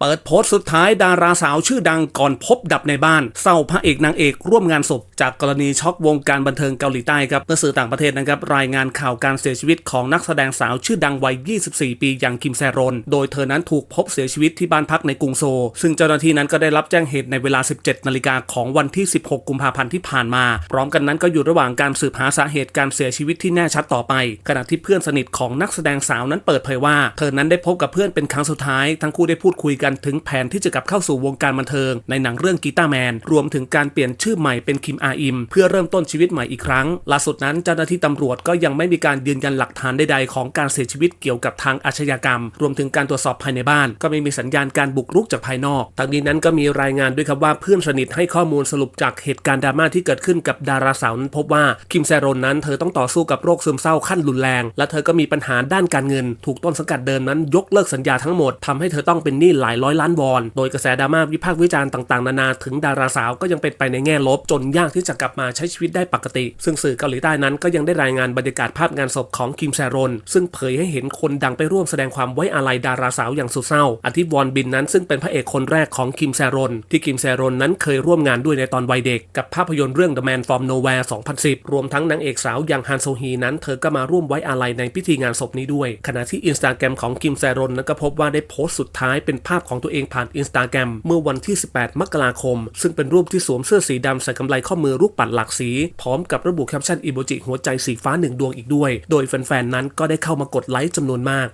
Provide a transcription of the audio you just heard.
เปิดโพสต์สุดท้ายดาราสาวชื่อดังก่อนพบดับในบ้านเศร้าพระเอกนางเอกร่วมงานศพ จากกรณีช็อกวงการบันเทิงเกาหลีใต้ครับเมื่อสื่อต่างประเทศนะครับรายงานข่าวการเสียชีวิตของนักแสดงสาวชื่อดังวัย 24 ปีอย่างคิมแซรอนโดยเธอนั้นถูกพบเสียชีวิตที่บ้านพักในกรุงโซ ซึ่งเจ้าหน้าที่นั้นก็ได้รับแจ้งเหตุในเวลา 17 นาฬิกาของวันที่ 16 กุมภาพันธ์ที่ผ่านมา พร้อมกันนั้นก็อยู่ระหว่างการสืบหาสาเหตุการเสียชีวิตที่แน่ชัดต่อไป ขณะที่เพื่อนสนิทของนักแสดงสาวนั้นเปิดเผยว่า เธอนั้นได้พบกับเพื่อนเป็นครั้งสุดท้ายทั้งคู่ได้พูดคุยกันถึงแผนที่จะกลับเข้าสู่วงการบันเทิงในหนังเรื่องกีตาร์แมน รวมถึงการเปลี่ยนชื่อใหม่เป็นคิมอาอิม เพื่อเริ่มต้นชีวิตใหม่อีกครั้ง ล่าสุดนั้นเจ้าหน้าที่ตำรวจก็ยังไม่มีการยืนยันหลักฐานใดๆของการเสียชีวิตเกี่ยวกับทางอาชญากรรม รวมถึงการตรวจสอบภายในบ้าน ก็ไม่มีสัญญาณการบุกรุกจากภายนอกทั้งนี้นั้นก็มีรายงานด้วยครับว่าเพื่อนสนิทให้ข้อมูลสรุปจากเหตุการณ์ดราม่าที่เกิดขึ้นกับดาราสาวนั้นพบว่าคิมแซรอนนั้นเธอต้องต่อสู้กับโรคซึมเศร้าขั้นรุนแรง และเธอก็มีปัญหาด้านการเงิน ถูกต้นสังกัดเดิมนั้นยกเลิกสัญญาทั้งหมดทำให้เธอต้องเป็นหนี้หลายร้อยล้านวอน โดยกระแสดราม่าวิพากษ์วิจารณ์ต่างๆ นานาถึงดาราสาวก็ยังเป็นไปในแง่ลบจนยากที่จะกลับมาใช้ชีวิตได้ปกติ ซึ่งสื่อเกาหลีใต้นั้นก็ยังได้รายงานบรรยากาศภาพงานศพของคิมแซรอนซึ่งเผยให้เห็นคนดังไปร่วมแสดงความไว้อาลัยดาราสาวอย่างสุดเศร้าอาทิวอนบินนั้นซึ่งเป็นพระเอกคนแรกของคิมแซรอนที่คิมแซรอนนั้นเคยร่วมงานด้วยในตอนวัยเด็ก กับภาพยนตร์เรื่อง The Man from Nowhere 2010 รวมทั้งนางเอกสาวอย่างฮันโซฮีนั้นเธอก็มาร่วมไว้อาลัยในพิธีงานศพนี้ด้วย ขณะที่อินสตาแกรมของคิมแซรอนนั้นก็พบว่าได้โพสต์สุดท้ายเป็นภาพของตัวเองผ่านอินสตาแกรมเมื่อวันที่ 18 มกราคม ซึ่งเป็นรูปที่สวมเสื้อสีดำใส่กำไลข้อมือรูปปัดหลากสี พร้อมกับระบุแคปชั่นอีโมจิหัวใจสีฟ้าหนึ่งดวงอีกด้วย โดยแฟนๆ นั้นก็ได้เข้ามากดไลค์จำนวนมาก